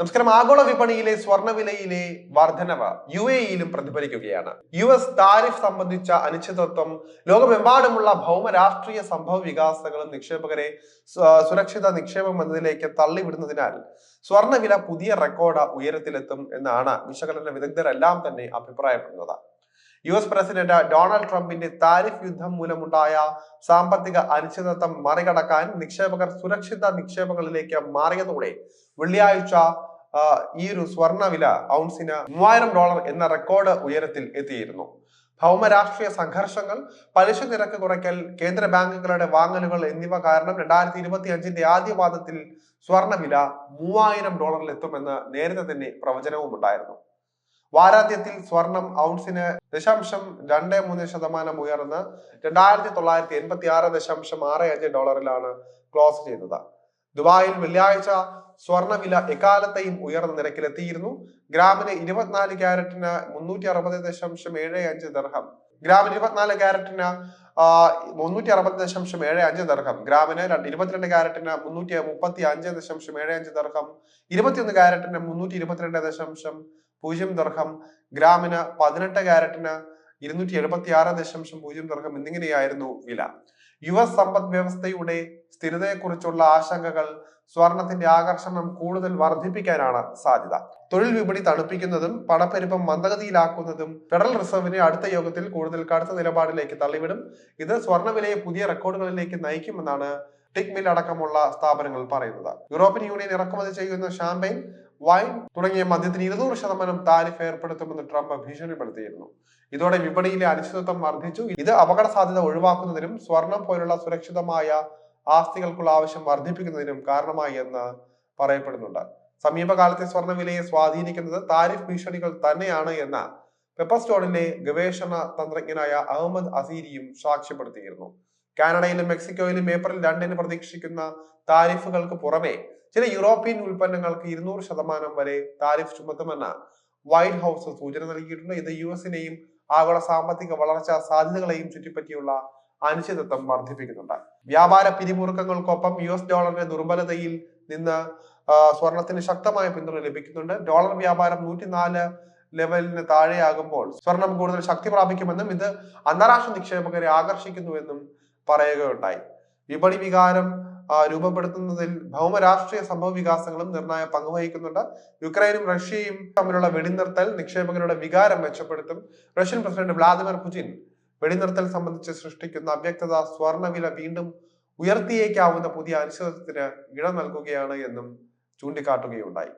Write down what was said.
നമസ്കാരം. ആഗോള വിപണിയിലെ സ്വർണവിലയിലെ വർധനവ് യു എയിലും പ്രതിഫലിക്കുകയാണ്. യു എസ് താരിഫ് സംബന്ധിച്ച അനിശ്ചിതത്വം ലോകമെമ്പാടുമുള്ള ഭൗമ രാഷ്ട്രീയ സംഭവ വികാസങ്ങളും നിക്ഷേപകരെ സുരക്ഷിത നിക്ഷേപം എന്നതിലേക്ക് തള്ളിവിടുന്നതിനാൽ സ്വർണവില പുതിയ റെക്കോർഡ് ഉയരത്തിലെത്തും എന്നാണ് വിശകലന വിദഗ്ധരെല്ലാം തന്നെ അഭിപ്രായപ്പെടുന്നത്. യു എസ് പ്രസിഡന്റ് ഡൊണാൾഡ് ട്രംപിന്റെ താരിഫ് യുദ്ധം മൂലമുണ്ടായ സാമ്പത്തിക അനിശ്ചിതത്വം മറികടക്കാൻ നിക്ഷേപകർ സുരക്ഷിത നിക്ഷേപങ്ങളിലേക്ക് മാറിയതോടെ വെള്ളിയാഴ്ച ഈ ഒരു സ്വർണവില ഔൺസിന് മൂവായിരം ഡോളർ എന്ന റെക്കോർഡ് ഉയരത്തിൽ എത്തിയിരുന്നു. ഭൗമരാഷ്ട്രീയ സംഘർഷങ്ങൾ പലിശ നിരക്ക് കുറയ്ക്കൽ കേന്ദ്ര ബാങ്കുകളുടെ വാങ്ങലുകൾ എന്നിവ കാരണം രണ്ടായിരത്തി ഇരുപത്തി അഞ്ചിന്റെ ആദ്യപാദത്തിൽ സ്വർണവില മൂവായിരം ഡോളറിൽ എത്തുമെന്ന് നേരത്തെ തന്നെ പ്രവചനവും ഉണ്ടായിരുന്നു വാരാന്ത്യത്തിൽ സ്വർണം ഔൺസിന് ദശാംശം രണ്ട് മൂന്ന് ശതമാനം ഉയർന്ന് രണ്ടായിരത്തി തൊള്ളായിരത്തി എൺപത്തി ആറ് ദശാംശം ആറ് അഞ്ച് ഡോളറിലാണ് ക്ലോസ് ചെയ്തത്. ദുബായിൽ വെള്ളിയാഴ്ച സ്വർണവില എക്കാലത്തെയും ഉയർന്ന നിരക്കിലെത്തിയിരുന്നു. ഗ്രാമിന് ഇരുപത്തിനാല് ക്യാരറ്റിന് മുന്നൂറ്റി അറുപത് ദശാംശം ഏഴ് അഞ്ച് ദർഹം. ഗ്രാമിന് ഇരുപത്തിനാല് ക്യാരറ്റിന് മുന്നൂറ്റി അറുപത് ദശാംശം ഏഴ് അഞ്ച് ദർഹം. ഗ്രാമിന് ഇരുപത്തിരണ്ട് ക്യാരറ്റിന് മുന്നൂറ്റി മുപ്പത്തി അഞ്ച് ദശാംശം ഏഴ് അഞ്ച് ദർഹം. ഇരുപത്തിയൊന്ന് ക്യാരറ്റിന് മുന്നൂറ്റി ഇരുപത്തിരണ്ട് ദശാംശം പൂജ്യം ദർഹം ഗ്രാമിന് പതിനെട്ട് ക്യാരറ്റിന് ഇരുന്നൂറ്റി എഴുപത്തി ആറ് ദശാംശം പൂജ്യം ദർഹം എന്നിങ്ങനെയായിരുന്നു വില. യുവ സമ്പദ് വ്യവസ്ഥയുടെ സ്ഥിരതയെക്കുറിച്ചുള്ള ആശങ്കകൾ സ്വർണത്തിന്റെ ആകർഷണം കൂടുതൽ വർദ്ധിപ്പിക്കാനാണ് സാധ്യത. തൊഴിൽ വിപണി തണുപ്പിക്കുന്നതും പണപ്പെരുപ്പം മന്ദഗതിയിലാക്കുന്നതും ഫെഡറൽ റിസർവിനെ അടുത്ത യോഗത്തിൽ കൂടുതൽ കടുത്ത നിലപാടിലേക്ക് തള്ളിവിടും. ഇത് സ്വർണവിലയെ പുതിയ റെക്കോർഡുകളിലേക്ക് നയിക്കുമെന്നാണ് ടിക് മിൽ അടക്കമുള്ള സ്ഥാപനങ്ങൾ പറയുന്നത്. യൂറോപ്യൻ യൂണിയൻ ഇറക്കുമതി ചെയ്യുന്ന ഷാമ്പയിൻ വൈൻ തുടങ്ങിയ മദ്യത്തിന് ഇരുന്നൂറ് ശതമാനം താരിഫ് ഏർപ്പെടുത്തുമെന്ന് ട്രംപ് ഭീഷണിപ്പെടുത്തിയിരുന്നു. ഇതോടെ വിപണിയിലെ അനിശ്ചിതത്വം വർദ്ധിച്ചു. ഇത് അപകട സാധ്യത ഒഴിവാക്കുന്നതിനും സ്വർണം പോലുള്ള സുരക്ഷിതമായ ആസ്തികൾക്കുള്ള ആവശ്യം വർദ്ധിപ്പിക്കുന്നതിനും കാരണമായി എന്ന് പറയപ്പെടുന്നുണ്ട്. സമീപകാലത്തെ സ്വർണവിലയെ സ്വാധീനിക്കുന്നത് താരിഫ് ഭീഷണികൾ തന്നെയാണ് എന്ന് പെപ്പർസ്റ്റോണിലെ ഗവേഷണ തന്ത്രജ്ഞനായ അഹമ്മദ് അസീരിയും സാക്ഷ്യപ്പെടുത്തിയിരുന്നു. കാനഡയിലും മെക്സിക്കോയിലും ഏപ്രിൽ രണ്ടിന് പ്രതീക്ഷിക്കുന്ന താരിഫുകൾക്ക് പുറമെ ചില യൂറോപ്യൻ ഉൽപ്പന്നങ്ങൾക്ക് ഇരുന്നൂറ് ശതമാനം വരെ താരിഫ് ചുമത്തുമെന്ന് വൈറ്റ് ഹൗസ് സൂചന നൽകിയിട്ടുണ്ട്. ഇത് യു എസിനെയും ആഗോള സാമ്പത്തിക വളർച്ചാ സാധ്യതകളെയും ചുറ്റിപ്പറ്റിയുള്ള അനിശ്ചിതത്വം വർദ്ധിപ്പിക്കുന്നുണ്ട്. വ്യാപാര പിരിമുറുക്കങ്ങൾക്കൊപ്പം യു എസ് ഡോളറിന്റെ ദുർബലതയിൽ നിന്ന് സ്വർണത്തിന് ശക്തമായ പിന്തുണ ലഭിക്കുന്നുണ്ട്. ഡോളർ വ്യാപാരം നൂറ്റിനാല് ലെവലിന് താഴെയാകുമ്പോൾ സ്വർണം കൂടുതൽ ശക്തി പ്രാപിക്കുമെന്നും ഇത് അന്താരാഷ്ട്ര നിക്ഷേപകരെ ആകർഷിക്കുന്നുവെന്നും പറയുകയുണ്ടായി. വിപണി വികാരം രൂപപ്പെടുത്തുന്നതിൽ ഭൗമരാഷ്ട്രീയ സംഭവ വികാസങ്ങളും നിർണായ പങ്കുവഹിക്കുന്നുണ്ട് യുക്രൈനും റഷ്യയും തമ്മിലുള്ള വെടിനിർത്തൽ നിക്ഷേപകരുടെ വികാരം മെച്ചപ്പെടുത്തും. റഷ്യൻ പ്രസിഡന്റ് വ്ളാദിമിർ പുടിൻ വെടിനിർത്തൽ സംബന്ധിച്ച് സൃഷ്ടിക്കുന്ന അവ്യക്തത സ്വർണവില വീണ്ടും ഉയർത്തിയേക്കാവുന്ന പുതിയ അനിശ്ചിതത്വത്തിന് ഇടം നൽകുകയാണ് എന്നും ചൂണ്ടിക്കാട്ടുകയുണ്ടായി.